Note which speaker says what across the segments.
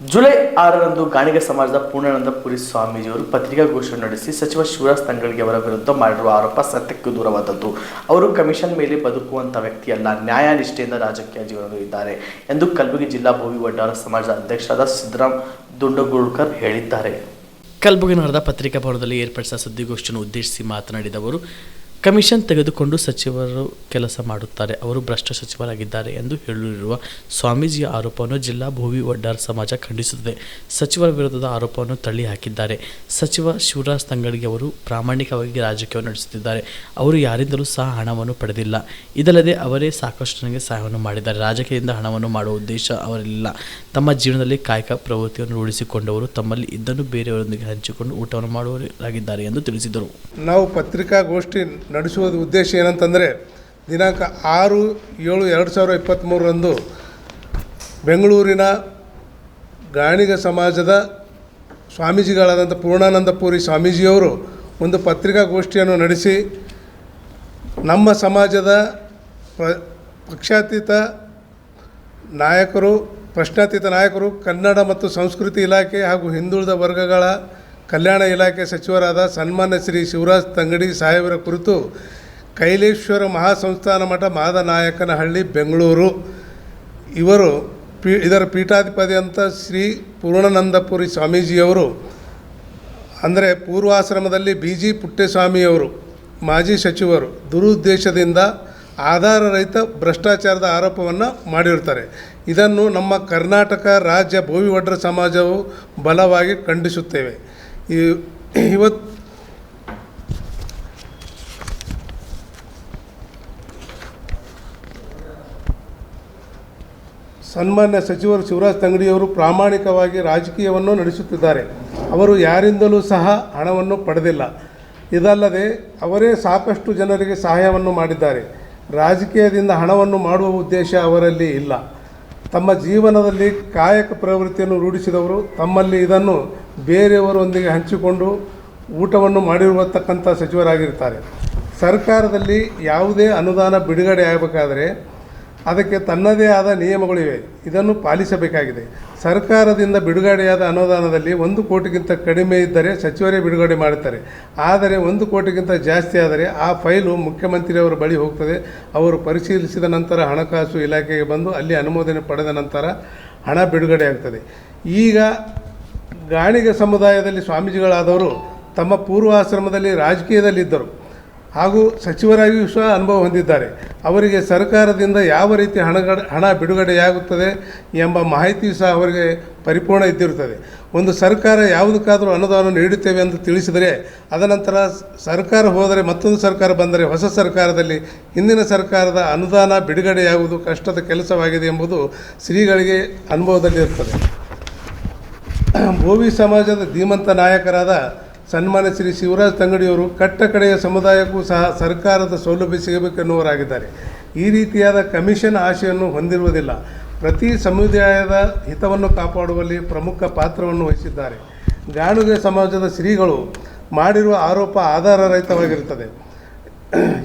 Speaker 1: July ಆರರಂದು ಗಾಣಿಗ ಸಮಾಜದ ಪೂರ್ಣಾನಂದಪುರಿ ಸ್ವಾಮೀಜಿಯವರು ಪತ್ರಿಕಾಗೋಷ್ಠಿ ನಡೆಸಿ ಸಚಿವ ಶಿವರಾಜ್ ತಂಗಡಿಗೆ ಅವರ ವಿರುದ್ಧ ಮಾಡಿರುವ ಆರೋಪ ಸತ್ಯಕ್ಕೂ ದೂರವಾದದ್ದು. ಅವರು ಕಮಿಷನ್ ಮೇಲೆ ಬದುಕುವಂಥ ವ್ಯಕ್ತಿಯಲ್ಲ ನ್ಯಾಯ ನಿಷ್ಠೆಯಿಂದ ರಾಜಕೀಯ ಜೀವನದಲ್ಲಿ ಇದ್ದಾರೆ ಎಂದು ಕಲಬುರಗಿ ಜಿಲ್ಲಾ ಭೋವಿ ವಡ್ಡಾರ ಸಮಾಜದ ಅಧ್ಯಕ್ಷರಾದ ಸಿದ್ದರಾಮ್ ದುಂಡಗೋಳ್ಕರ್ ಹೇಳಿದ್ದಾರೆ. ಕಲಬುರಗಿ ನಡೆದ ಪತ್ರಿಕಾ ಭವನದಲ್ಲಿ ಏರ್ಪಡಿಸಿದ ಸುದ್ದಿಗೋಷ್ಠಿಯನ್ನು ಉದ್ದೇಶಿಸಿ ಮಾತನಾಡಿದ ಅವರು ಕಮಿಷನ್ ತೆಗೆದುಕೊಂಡು ಸಚಿವರು ಕೆಲಸ ಮಾಡುತ್ತಾರೆ. ಅವರು ಭ್ರಷ್ಟ ಸಚಿವರಾಗಿದ್ದಾರೆ ಎಂದು ಹೇಳಿರುವ ಸ್ವಾಮೀಜಿಯ ಆರೋಪವನ್ನು ಜಿಲ್ಲಾ ಭೂವಿ ವಡ್ಡಾರ್ ಸಮಾಜ ಖಂಡಿಸುತ್ತದೆ. ಸಚಿವರ ವಿರುದ್ಧದ ಆರೋಪವನ್ನು ತಳ್ಳಿ ಹಾಕಿದ್ದಾರೆ. ಸಚಿವ ಶಿವರಾಜ್ ತಂಗಡಿಗೆ ಅವರು ಪ್ರಾಮಾಣಿಕವಾಗಿ ರಾಜಕೀಯ ನಡೆಸುತ್ತಿದ್ದಾರೆ. ಅವರು ಯಾರಿಂದಲೂ ಸಹ ಹಣವನ್ನು ಪಡೆದಿಲ್ಲ. ಇದಲ್ಲದೆ ಅವರೇ ಸಾಕಷ್ಟು ನನಗೆ ಸಹಾಯವನ್ನು ಮಾಡಿದ್ದಾರೆ. ರಾಜಕೀಯದಿಂದ ಹಣವನ್ನು ಮಾಡುವ ಉದ್ದೇಶ ಅವರಿಲ್ಲ ತಮ್ಮ ಜೀವನದಲ್ಲಿ ಕಾಯಕ ಪ್ರವೃತ್ತಿಯನ್ನು ರೂಢಿಸಿಕೊಂಡವರು ತಮ್ಮಲ್ಲಿ ಇದನ್ನು ಬೇರೆಯವರೊಂದಿಗೆ ಹಂಚಿಕೊಂಡು ಊಟವನ್ನು ಮಾಡುವವರಾಗಿದ್ದಾರೆ ಎಂದು ತಿಳಿಸಿದರು.
Speaker 2: ನಾವು ಪತ್ರಿಕಾಗೋಷ್ಠಿ ನಡೆಸುವುದು ಉದ್ದೇಶ ಏನಂತಂದರೆ, ದಿನಾಂಕ ಆರು ಏಳು ಎರಡು ಸಾವಿರ ಇಪ್ಪತ್ತ್ಮೂರರಂದು ಬೆಂಗಳೂರಿನ ಗಾಣಿಗ ಸಮಾಜದ ಸ್ವಾಮೀಜಿಗಳಾದಂಥ ಪೂರ್ಣಾನಂದಪುರಿ ಸ್ವಾಮೀಜಿಯವರು ಒಂದು ಪತ್ರಿಕಾಗೋಷ್ಠಿಯನ್ನು ನಡೆಸಿ, ನಮ್ಮ ಸಮಾಜದ ಪಕ್ಷಾತೀತ ನಾಯಕರು, ಪ್ರಶ್ನಾತೀತ ನಾಯಕರು, ಕನ್ನಡ ಮತ್ತು ಸಂಸ್ಕೃತಿ ಇಲಾಖೆ ಹಾಗೂ ಹಿಂದುಳಿದ ವರ್ಗಗಳ ಕಲ್ಯಾಣ ಇಲಾಖೆ ಸಚಿವರಾದ ಸನ್ಮಾನ್ಯ ಶ್ರೀ ಶಿವರಾಜ್ ತಂಗಡಿ ಸಾಹೇಬರ ಕುರಿತು ಕೈಲೇಶ್ವರ ಮಹಾಸಂಸ್ಥಾನ ಮಠ ಮಾದನಾಯಕನಹಳ್ಳಿ ಬೆಂಗಳೂರು. ಇವರು ಪೀ, ಇದರ ಪೀಠಾಧಿಪತಿ ಅಂತ ಶ್ರೀ ಪೂರ್ಣಾನಂದಪುರಿ ಸ್ವಾಮೀಜಿಯವರು, ಅಂದರೆ ಪೂರ್ವಾಶ್ರಮದಲ್ಲಿ ಬಿ ಜಿ ಪುಟ್ಟಸ್ವಾಮಿಯವರು ಮಾಜಿ ಸಚಿವರು, ದುರುದ್ದೇಶದಿಂದ ಆಧಾರರಹಿತ ಭ್ರಷ್ಟಾಚಾರದ ಆರೋಪವನ್ನು ಮಾಡಿರ್ತಾರೆ. ಇದನ್ನು ನಮ್ಮ ಕರ್ನಾಟಕ ರಾಜ್ಯ ಭೂವಿವಡ್ರ ಸಮಾಜವು ಬಲವಾಗಿ ಖಂಡಿಸುತ್ತೇವೆ. ಇವತ್ತು ಸನ್ಮಾನ್ಯ ಸಚಿವರು ಶಿವರಾಜ್ ತಂಗಡಿಯವರು ಪ್ರಾಮಾಣಿಕವಾಗಿ ರಾಜಕೀಯವನ್ನು ನಡೆಸುತ್ತಿದ್ದಾರೆ. ಅವರು ಯಾರಿಂದಲೂ ಸಹ ಹಣವನ್ನು ಪಡೆದಿಲ್ಲ. ಇದಲ್ಲದೆ ಅವರೇ ಸಾಕಷ್ಟು ಜನರಿಗೆ ಸಹಾಯವನ್ನು ಮಾಡಿದ್ದಾರೆ. ರಾಜಕೀಯದಿಂದ ಹಣವನ್ನು ಮಾಡುವ ಉದ್ದೇಶ ಅವರಲ್ಲಿ ಇಲ್ಲ. ತಮ್ಮ ಜೀವನದಲ್ಲಿ ಕಾಯಕ ಪ್ರವೃತ್ತಿಯನ್ನು ರೂಢಿಸಿದವರು ತಮ್ಮಲ್ಲಿ ಇದನ್ನು ಬೇರೆಯವರೊಂದಿಗೆ ಹಂಚಿಕೊಂಡು ಊಟವನ್ನು ಮಾಡಿರುವತಕ್ಕಂಥ ಸಚಿವರಾಗಿರ್ತಾರೆ. ಸರ್ಕಾರದಲ್ಲಿ ಯಾವುದೇ ಅನುದಾನ ಬಿಡುಗಡೆ ಆಗಬೇಕಾದರೆ ಅದಕ್ಕೆ ತನ್ನದೇ ಆದ ನಿಯಮಗಳಿವೆ. ಇದನ್ನು ಪಾಲಿಸಬೇಕಾಗಿದೆ. ಸರ್ಕಾರದಿಂದ ಬಿಡುಗಡೆಯಾದ ಅನುದಾನದಲ್ಲಿ ಒಂದು ಕೋಟಿಗಿಂತ ಕಡಿಮೆ ಇದ್ದರೆ ಸಚಿವರೇ ಬಿಡುಗಡೆ ಮಾಡುತ್ತಾರೆ. ಆದರೆ ಒಂದು ಕೋಟಿಗಿಂತ ಜಾಸ್ತಿ ಆದರೆ ಆ ಫೈಲು ಮುಖ್ಯಮಂತ್ರಿಯವರ ಬಳಿ ಹೋಗ್ತದೆ. ಅವರು ಪರಿಶೀಲಿಸಿದ ನಂತರ ಹಣಕಾಸು ಇಲಾಖೆಗೆ ಬಂದು ಅಲ್ಲಿ ಅನುಮೋದನೆ ಪಡೆದ ನಂತರ ಹಣ ಬಿಡುಗಡೆ ಆಗ್ತದೆ. ಈಗ ಗಾಣಿಗ ಸಮುದಾಯದಲ್ಲಿ ಸ್ವಾಮೀಜಿಗಳಾದವರು ತಮ್ಮ ಪೂರ್ವಾಶ್ರಮದಲ್ಲಿ ರಾಜಕೀಯದಲ್ಲಿದ್ದರು. ಹಾಗೂ ಸಚಿವರಾಗಿಯೂ ಸಹ ಅನುಭವ ಹೊಂದಿದ್ದಾರೆ. ಅವರಿಗೆ ಸರ್ಕಾರದಿಂದ ಯಾವ ರೀತಿ ಹಣಗಡ ಹಣ ಬಿಡುಗಡೆಯಾಗುತ್ತದೆ ಎಂಬ ಮಾಹಿತಿಯು ಸಹ ಅವರಿಗೆ ಪರಿಪೂರ್ಣ ಇದ್ದಿರುತ್ತದೆ. ಒಂದು ಸರ್ಕಾರ ಯಾವುದಕ್ಕಾದರೂ ಅನುದಾನ ನೀಡುತ್ತೇವೆ ಎಂದು ತಿಳಿಸಿದರೆ ಅದನಂತರ ಸರ್ಕಾರ ಹೋದರೆ ಮತ್ತೊಂದು ಸರ್ಕಾರ ಬಂದರೆ ಹೊಸ ಸರ್ಕಾರದಲ್ಲಿ ಹಿಂದಿನ ಸರ್ಕಾರದ ಅನುದಾನ ಬಿಡುಗಡೆಯಾಗುವುದು ಕಷ್ಟದ ಕೆಲಸವಾಗಿದೆ ಎಂಬುದು ಶ್ರೀಗಳಿಗೆ ಅನುಭವದಲ್ಲಿರುತ್ತದೆ. ಭೋವಿ ಸಮಾಜದ ಧೀಮಂತ ನಾಯಕರಾದ ಸನ್ಮಾನ ಶ್ರೀ ಶಿವರಾಜ್ ತಂಗಡಿಯವರು ಕಟ್ಟ ಕಡೆಯ ಸಮುದಾಯಕ್ಕೂ ಸಹ ಸರ್ಕಾರದ ಸೌಲಭ್ಯ ಸಿಗಬೇಕೆನ್ನುವರಾಗಿದ್ದಾರೆ ಈ ರೀತಿಯಾದ ಕಮಿಷನ್ ಆಶೆಯನ್ನು ಹೊಂದಿರುವುದಿಲ್ಲ. ಪ್ರತಿ ಸಮುದಾಯದ ಹಿತವನ್ನು ಕಾಪಾಡುವಲ್ಲಿ ಪ್ರಮುಖ ಪಾತ್ರವನ್ನು ವಹಿಸಿದ್ದಾರೆ. ಗಾಣುಗೆ ಸಮಾಜದ ಶ್ರೀಗಳು ಮಾಡಿರುವ ಆರೋಪ ಆಧಾರರಹಿತವಾಗಿರುತ್ತದೆ.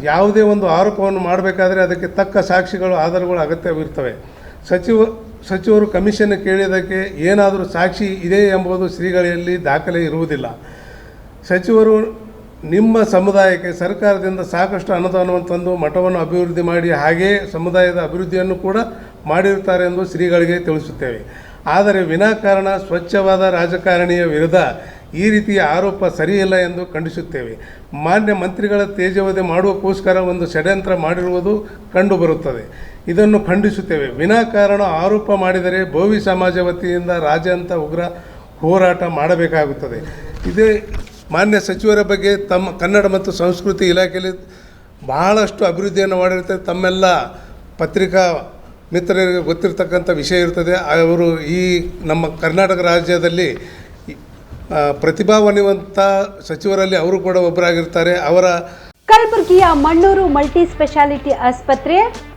Speaker 2: ಯಾವುದೇ ಒಂದು ಆರೋಪವನ್ನು ಮಾಡಬೇಕಾದರೆ ಅದಕ್ಕೆ ತಕ್ಕ ಸಾಕ್ಷಿಗಳು, ಆಧಾರಗಳು ಅಗತ್ಯವಿರುತ್ತವೆ ಸಚಿವ ಸಚಿವರು ಕಮಿಷನ್ ಕೇಳಿದ್ದಕ್ಕೆ ಏನಾದರೂ ಸಾಕ್ಷಿ ಇದೆ ಎಂಬುದು ಶ್ರೀಗಳಲ್ಲಿ ದಾಖಲೆ ಇರುವುದಿಲ್ಲ. ಸಚಿವರು ನಿಮ್ಮ ಸಮುದಾಯಕ್ಕೆ ಸರ್ಕಾರದಿಂದ ಸಾಕಷ್ಟು ಅನುದಾನವನ್ನು ತಂದು ಮಠವನ್ನು ಅಭಿವೃದ್ಧಿ ಮಾಡಿ ಹಾಗೆಯೇ ಸಮುದಾಯದ ಅಭಿವೃದ್ಧಿಯನ್ನು ಕೂಡ ಮಾಡಿರುತ್ತಾರೆ ಎಂದು ಶ್ರೀಗಳಿಗೆ ತಿಳಿಸುತ್ತೇವೆ. ಆದರೆ ವಿನಾಕಾರಣ, ಸ್ವಚ್ಛವಾದ ರಾಜಕಾರಣಿಯ ವಿರುದ್ಧ ಈ ರೀತಿಯ ಆರೋಪ ಸರಿಯಿಲ್ಲ ಎಂದು ಖಂಡಿಸುತ್ತೇವೆ. ಮಾನ್ಯ ಮಂತ್ರಿಗಳ ತೇಜವಧೆ ಮಾಡುವಕ್ಕೋಸ್ಕರ ಒಂದು ಷಡ್ಯಂತ್ರ ಮಾಡಿರುವುದು ಕಂಡುಬರುತ್ತದೆ. ಇದನ್ನು ಖಂಡಿಸುತ್ತೇವೆ. ವಿನಾಕಾರಣ ಆರೋಪ ಮಾಡಿದರೆ ಭೋವಿ ಸಮಾಜ ವತಿಯಿಂದ ರಾಜ್ಯಾಂತ ಉಗ್ರ ಹೋರಾಟ ಮಾಡಬೇಕಾಗುತ್ತದೆ. ಇದೇ ಮಾನ್ಯ ಸಚಿವರ ಬಗ್ಗೆ ತಮ್ಮ ಕನ್ನಡ ಮತ್ತು ಸಂಸ್ಕೃತಿ ಇಲಾಖೆಯಲ್ಲಿ ಬಹಳಷ್ಟು ಅಭಿವೃದ್ಧಿಯನ್ನು ಮಾಡಿರ್ತಾರೆ ತಮ್ಮೆಲ್ಲ ಪತ್ರಿಕಾ ಮಿತ್ರರಿಗೆ ಗೊತ್ತಿರತಕ್ಕಂಥ ವಿಷಯ ಇರ್ತದೆ. ಅವರು ಈ ನಮ್ಮ ಕರ್ನಾಟಕ ರಾಜ್ಯದಲ್ಲಿ ಆ, ಪ್ರತಿಭಾನ್ವಿತ ಸಚಿವರಲ್ಲಿ ಅವರು ಕೂಡ ಒಬ್ಬರಾಗಿರ್ತಾರೆ. ಅವರ
Speaker 3: ಕಲಬುರಗಿಯ ಮಣ್ಣೂರು ಮಲ್ಟಿ ಸ್ಪೆಷಾಲಿಟಿ ಆಸ್ಪತ್ರೆ